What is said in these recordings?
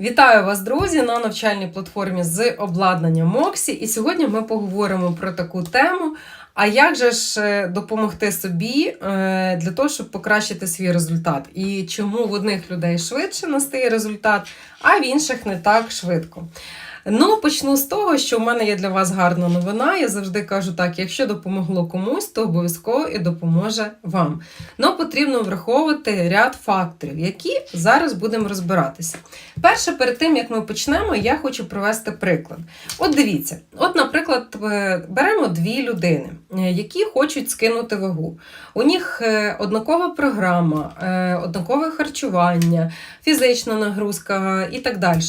Вітаю вас, друзі, на навчальній платформі з обладнанням Моксі. І сьогодні ми поговоримо про таку тему. А як же ж е, допомогти собі е, для того, щоб покращити свій результат? І чому в одних людей швидше настає результат, а в інших не так швидко? Ну, почну з того, що в мене є для вас гарна новина. Я завжди кажу так: якщо допомогло комусь, то обов'язково і допоможе вам. Ну, потрібно враховувати ряд факторів, які зараз будемо розбиратися. Перше, перед тим як ми почнемо, я хочу привести приклад. От дивіться, от, наприклад, е, беремо дві людини, які хочуть скинути вагу. У них е, однакова програма, е, однакове харчування, фізична нагрузка і так далі.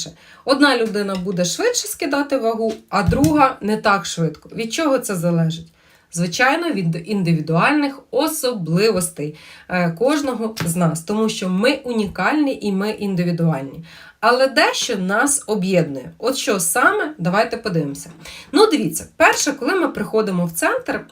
Одна людина буде швидше скидати вагу, а друга не так швидко. Від чого це залежить? Звичайно, від індивідуальних особливостей е, кожного з нас, тому що ми унікальні і ми індивідуальні. Але дещо нас об'єднує. От що саме, давайте подивимося. Ну, дивіться, перше, коли ми приходимо в центр,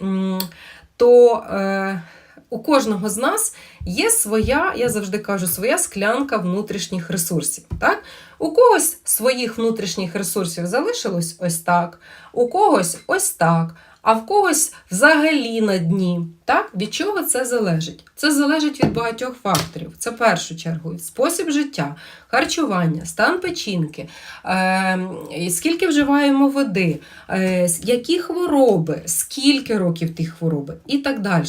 то е, у кожного з нас є своя, я завжди кажу, своя склянка внутрішніх ресурсів. Так? У когось своїх внутрішніх ресурсів залишилось ось так, у когось ось так, а в когось взагалі на дні. Так? Від чого це залежить? Це залежить від багатьох факторів. Це в першу чергу спосіб життя, харчування, стан печінки, е, скільки вживаємо води, е, які хвороби, скільки років ті хвороби і так далі.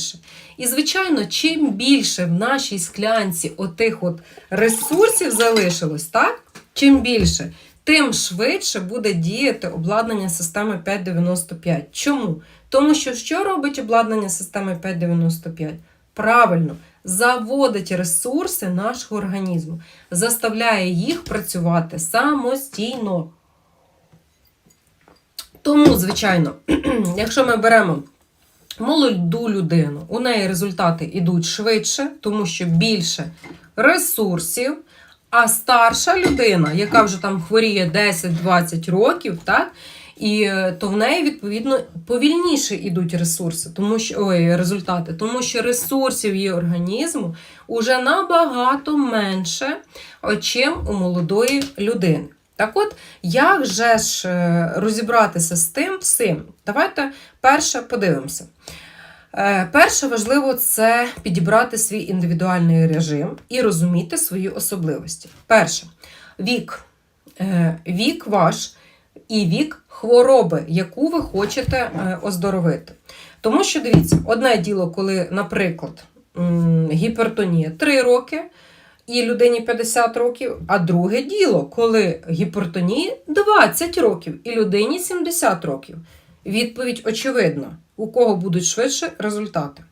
І, звичайно, чим більше в нашій склянці отих от ресурсів залишилось, так? чим більше, тим швидше буде діяти обладнання системи 595. Чому? Тому що що робить обладнання системи 595? Правильно, заводить ресурси нашого організму, заставляє їх працювати самостійно. Тому, звичайно, якщо ми беремо молоду людину, у неї результати йдуть швидше, тому що більше ресурсів. А старша людина, яка вже там хворіє 10-20 років, так, і е, то в неї відповідно повільніше йдуть ресурси, тому що ой, результати, тому що ресурсів її організму уже набагато менше, чим у молодої людини. Так от, як же ж е, розібратися з тим всім? Давайте перше подивимося. Е, Перше важливо це підібрати свій індивідуальний режим і розуміти свої особливості. Перше, вік. Е, Вік ваш і вік хвороби, яку ви хочете е, оздоровити. Тому що дивіться, одне діло, коли, наприклад, гіпертонія 3 роки. І людині 50 років, а друге діло, коли гіпертонії 20 років і людині 70 років. Відповідь очевидна, у кого будуть швидше результати.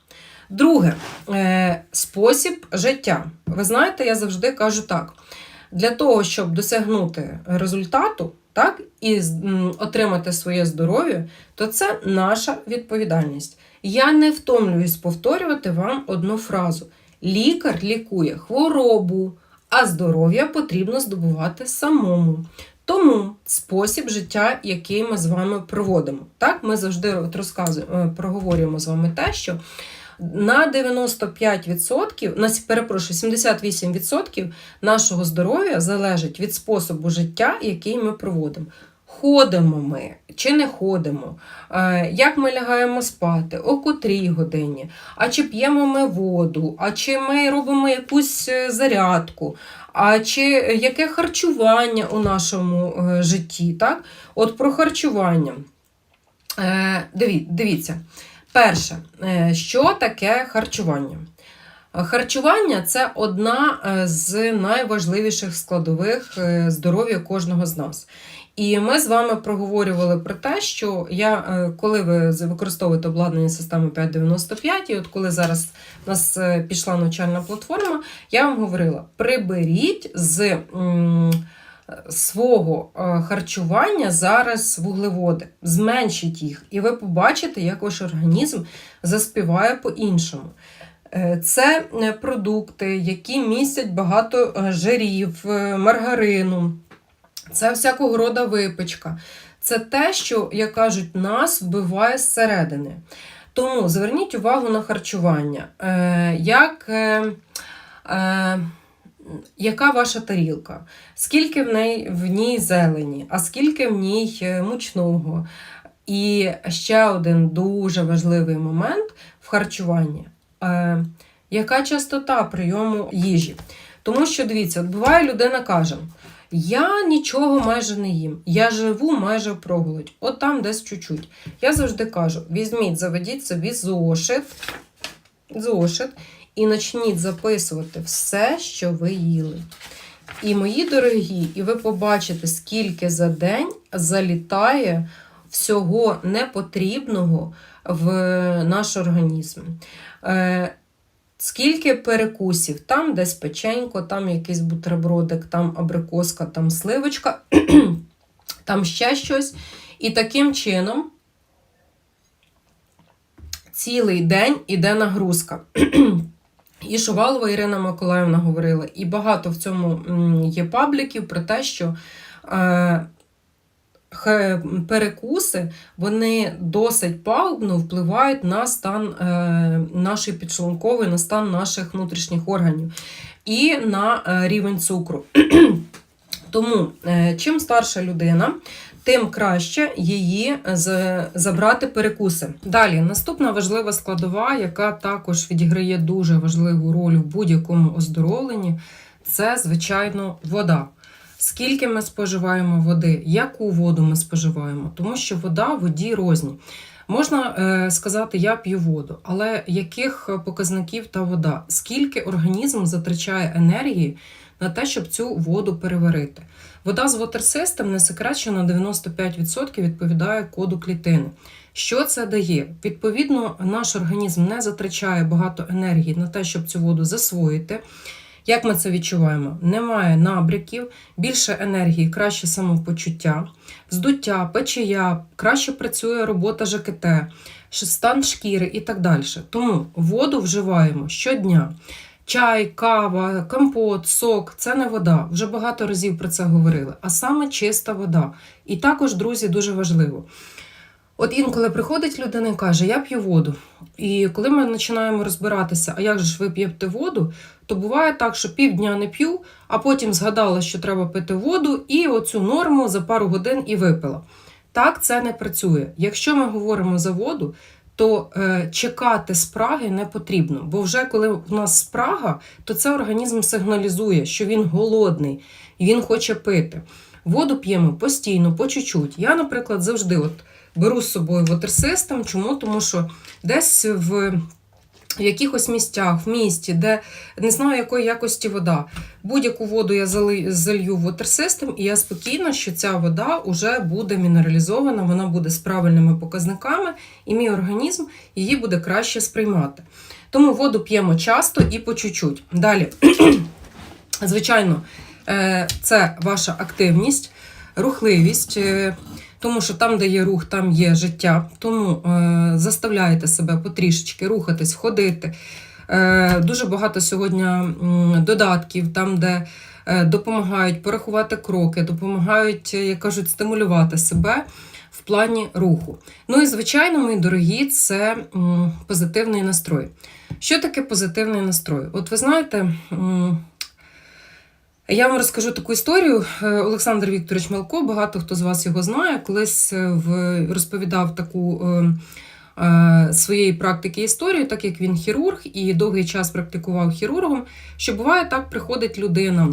Друге, е, спосіб життя. Ви знаєте, я завжди кажу так: для того, щоб досягнути результату, так, і отримати своє здоров'я, то це наша відповідальність. Я не втомлююсь повторювати вам одну фразу: лікар лікує хворобу, а здоров'я потрібно здобувати самому. Тому спосіб життя, який ми з вами проводимо. Так, ми завжди розказуємо, е, проговорюємо з вами те, що на 95%, на перепрошую, 78% нашого здоров'я залежить від способу життя, який ми проводимо. Ходимо ми чи не ходимо, е, як ми лягаємо спати, о котрій годині, а чи п'ємо ми воду, а чи ми робимо якусь е, зарядку, а чи яке харчування у нашому е, житті. Так? От про харчування. Е, Дивіться, перше, е, що таке харчування? Харчування це одна е, з найважливіших складових е, здоров'я кожного з нас. І ми з вами проговорювали про те, що я, е, коли ви використовуєте обладнання системи 595, і от коли зараз у нас пішла навчальна платформа, я вам говорила: приберіть з свого харчування зараз вуглеводи, зменшіть їх, і ви побачите, як ваш організм заспіває по-іншому. Е, Це е, продукти, які містять багато е, жирів, маргарину, це всякого роду випечка. Це те, що, як кажуть, нас вбиває зсередини. Тому зверніть увагу на харчування. Як яка ваша тарілка, скільки в, неї, в ній зелені, а скільки в ній мучного. І ще один дуже важливий момент в харчуванні. Е, яка частота прийому їжі? Тому що, дивіться, от буває, людина каже: я нічого майже не їм, я живу майже проголодь, от там десь чуть-чуть. Я завжди кажу: візьміть, заведіть собі зошит, зошит і почніть записувати все, що ви їли. І мої дорогі, і ви побачите, скільки за день залітає всього непотрібного в наш організм. Е, Скільки перекусів, там десь печенько, там якийсь бутербродик, там абрикоска, там сливочка, там ще щось. І таким чином цілий день іде нагрузка. І Шувалова Ірина Миколаївна говорила, і багато в цьому є пабліків про те, що е, перекуси вони досить пагубно впливають на стан е, нашої підшлункової, на стан наших внутрішніх органів і на е, рівень цукру. Тому е, чим старша людина, тим краще її забрати перекуси. Далі, наступна важлива складова, яка також відіграє дуже важливу роль в будь-якому оздоровленні, це, звичайно, вода. Скільки ми споживаємо води, яку воду ми споживаємо, тому що вода воді розні. Можна е, сказати, я п'ю воду, але яких показників та вода? Скільки організм затрачає енергії на те, щоб цю воду переварити? Вода з Water System не секрет, що на 95% відповідає коду клітини. Що це дає? Відповідно, наш організм не затрачає багато енергії на те, щоб цю воду засвоїти. Як ми це відчуваємо? Немає набряків, більше енергії, краще самопочуття, здуття, печія, краще працює робота ЖКТ, стан шкіри і так далі. Тому воду вживаємо щодня. Чай, кава, компот, сок це не вода. Вже багато разів про це говорили, а саме чиста вода. І також, друзі, дуже важливо. От інколи приходить людина і каже, я п'ю воду. І коли ми починаємо розбиратися, а як же ж ви п'єте воду, то буває так, що півдня не п'ю, а потім згадала, що треба пити воду, і оцю норму за пару годин і випила. Так це не працює. Якщо ми говоримо за воду, то е, чекати спраги не потрібно, бо вже коли в нас спрага, то це організм сигналізує, що він голодний він хоче пити. Воду п'ємо постійно, по чуть-чуть. Я, наприклад, завжди от беру з собою вотерсистем. Чому? Тому що десь в в якихось місцях, в місті, де не знаю, якої якості вода. Будь-яку воду я залью в вотерсистем, і я спокійна, що ця вода вже буде мінералізована, вона буде з правильними показниками, і мій організм її буде краще сприймати. Тому воду п'ємо часто і по чуть-чуть. Далі, звичайно, е, це ваша активність, рухливість. Тому що там, де є рух, там є життя. Тому е, заставляєте себе потрішечки рухатись, ходити. Е, дуже багато сьогодні додатків, там, де е, допомагають порахувати кроки, допомагають, е, як кажуть, стимулювати себе в плані руху. Ну і, звичайно, мої дорогі, це позитивний настрой. Що таке позитивний настрой? От ви знаєте. Я вам розкажу таку історію. Е, Олександр Вікторович Малко, багато хто з вас його знає, колись е, розповідав таку е, е, своєї практики історію, так як він хірург і довгий час практикував хірургом, що буває так, приходить людина.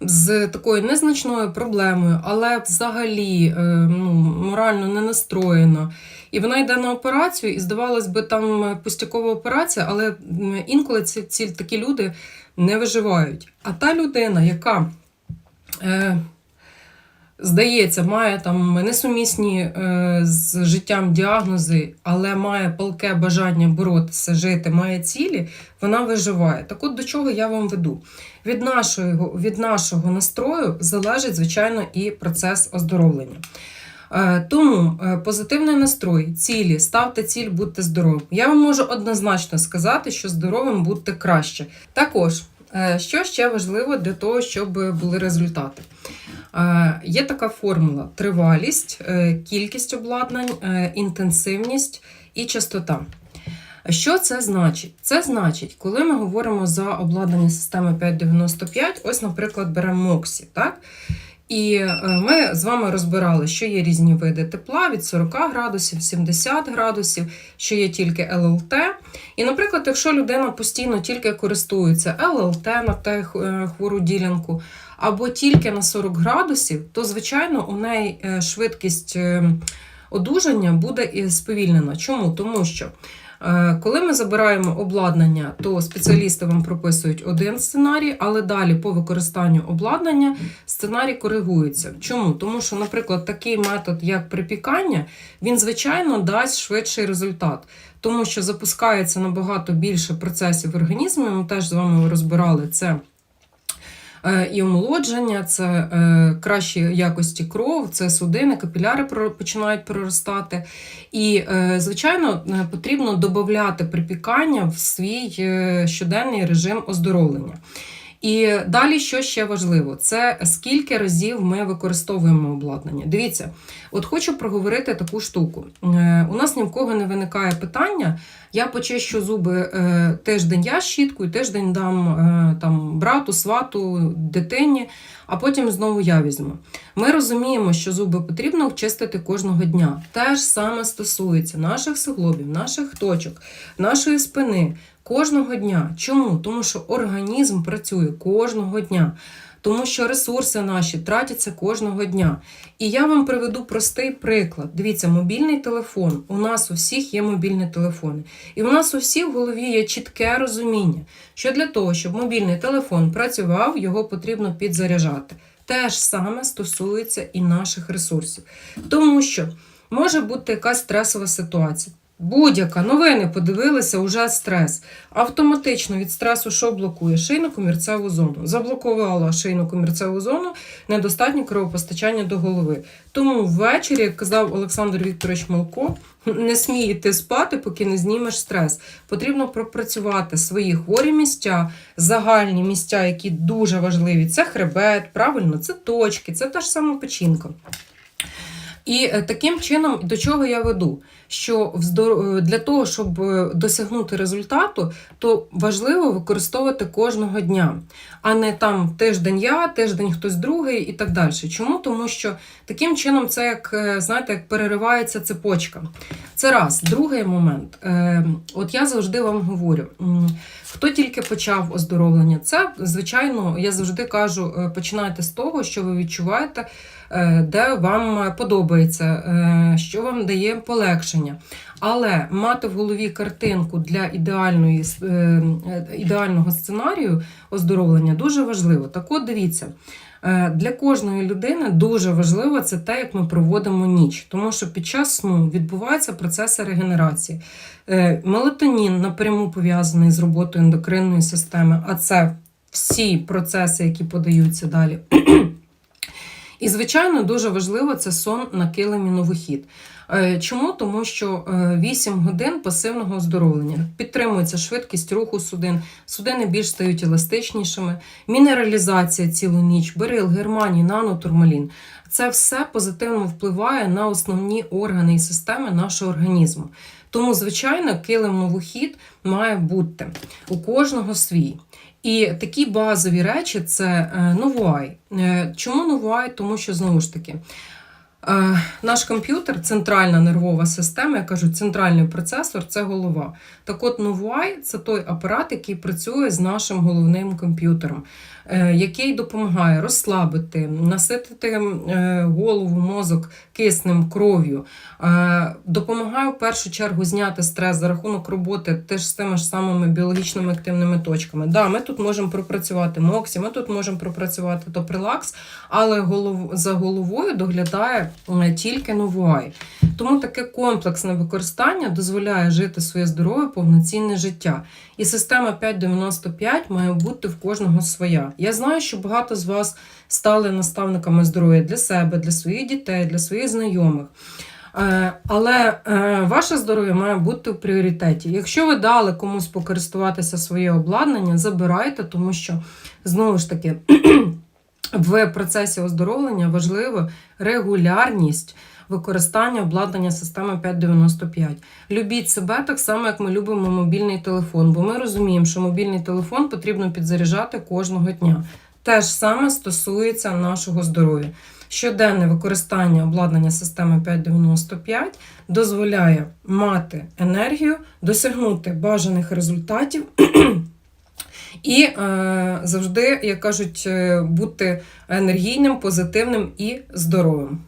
З такою незначною проблемою, але взагалі ну, морально не настроєна. І вона йде на операцію, і здавалось би, там пустякова операція, але інколи ці, ці такі люди не виживають. А та людина, яка, е, здається, має там несумісні е, з життям діагнози, але має палке бажання боротися, жити, має цілі, вона виживає. Так от до чого я вам веду? Від нашого, від нашого настрою залежить, звичайно, і процес оздоровлення. Е, Тому е, позитивний настрой, цілі, ставте ціль, будьте здоровим. Я вам можу однозначно сказати, що здоровим будьте краще. Також, е, що ще важливо для того, щоб були результати? Є така формула: тривалість, кількість обладнань, інтенсивність і частота. Що це значить? Це значить, коли ми говоримо за обладнання системи 595, ось, наприклад, беремо Моксі, так? І е, ми з вами розбирали, що є різні види тепла від 40 градусів, 70 градусів, що є тільки ЛЛТ. І, наприклад, якщо людина постійно тільки користується ЛЛТ на те е, хвору ділянку, або тільки на 40 градусів, то, звичайно, у неї е, швидкість е, одужання буде сповільнена. Чому? Тому що коли ми забираємо обладнання, то спеціалісти вам прописують один сценарій, але далі по використанню обладнання сценарій коригується. Чому? Тому що, наприклад, такий метод, як припікання, він, звичайно, дасть швидший результат. Тому що запускається набагато більше процесів в організмі. Ми теж з вами розбирали це. Е, І омолодження, це е, кращі якості кров, це судини, капіляри починають проростати. І, е, звичайно, потрібно додати припікання в свій щоденний режим оздоровлення. І далі, що ще важливо, це скільки разів ми використовуємо обладнання. Дивіться, от хочу проговорити таку штуку. У нас ні в кого не виникає питання. Я почищу зуби е, тиждень я щіткою, тиждень дам е, там, брату, свату, дитині, а потім знову я візьму. Ми розуміємо, що зуби потрібно чистити кожного дня. Те ж саме стосується наших суглобів, наших точок, нашої спини кожного дня. Чому? Тому що організм працює кожного дня. Тому що ресурси наші тратяться кожного дня. І я вам приведу простий приклад. Дивіться, мобільний телефон. У нас у всіх є мобільні телефони. І у нас у всіх в голові є чітке розуміння, що для того, щоб мобільний телефон працював, його потрібно підзаряджати. Те ж саме стосується і наших ресурсів. Тому що може бути якась стресова ситуація. Будь-яка новини подивилися, уже стрес. Автоматично від стресу що блокує? Шийно-комірцеву зону. Заблокувала шийно-комірцеву зону, недостатнє кровопостачання до голови. Тому ввечері, як казав Олександр Вікторович Малко, не смій йти спати, поки не знімеш стрес. Потрібно пропрацювати свої хворі місця, загальні місця, які дуже важливі. Це хребет, правильно, це точки, це та ж сама печінка. І е, таким чином, до чого я веду? Що е, для того, щоб е, досягнути результату, то важливо використовувати кожного дня, а не там тиждень я, тиждень хтось другий і так далі. Чому? Тому що таким чином це як е, знаєте, як переривається цепочка. Це раз. Другий момент. От я завжди вам говорю. Хто тільки почав оздоровлення, це звичайно, я завжди кажу, починайте з того, що ви відчуваєте, де вам подобається, що вам дає полегшення. Але мати в голові картинку для ідеальної, е, е, ідеального сценарію оздоровлення дуже важливо. Так от дивіться. Е, Для кожної людини дуже важливо це те, як ми проводимо ніч, тому що під час сну відбуваються процеси регенерації. Мелатонін напряму пов'язаний з роботою ендокринної системи, а це всі процеси, які подаються далі. І, звичайно, дуже важливо це сон на килимі на вихід. Е, Чому? Тому що е, 8 годин пасивного оздоровлення підтримується швидкість руху судин, судини більш стають еластичнішими, мінералізація цілу ніч, берил, германій, нанотурмалін. Це все позитивно впливає на основні органи і системи нашого організму. Тому, звичайно, килим новохід має бути у кожного свій. І такі базові речі це е, новуай. Е, Чому новуай? Тому що знову ж таки. е, Наш комп'ютер, центральна нервова система, я кажу, центральний процесор це голова. Так от Новуай це той апарат, який працює з нашим головним комп'ютером, який допомагає розслабити, наситити е, голову, мозок киснем, кров'ю, е, допомагає в першу чергу зняти стрес за рахунок роботи теж з тими ж самими біологічними активними точками. Да, ми тут можемо пропрацювати моксі, ми тут можемо пропрацювати топрилакс, але голов... за головою доглядає е, тільки новуай. Тому таке комплексне використання дозволяє жити своє здорове, повноцінне життя. І система 595 має бути в кожного своя. Я знаю, що багато з вас стали наставниками здоров'я для себе, для своїх дітей, для своїх знайомих. Е, Але е, ваше здоров'я має бути в пріоритеті. Якщо ви дали комусь покористуватися своє обладнання, забирайте, тому що знову ж таки в процесі оздоровлення важливо регулярність, використання обладнання системи 595. Любіть себе так само, як ми любимо мобільний телефон, бо ми розуміємо, що мобільний телефон потрібно підзаряджати кожного дня. Те ж саме стосується нашого здоров'я. Щоденне використання обладнання системи 595 дозволяє мати енергію, досягнути бажаних результатів і е, завжди, як кажуть, е, бути енергійним, позитивним і здоровим.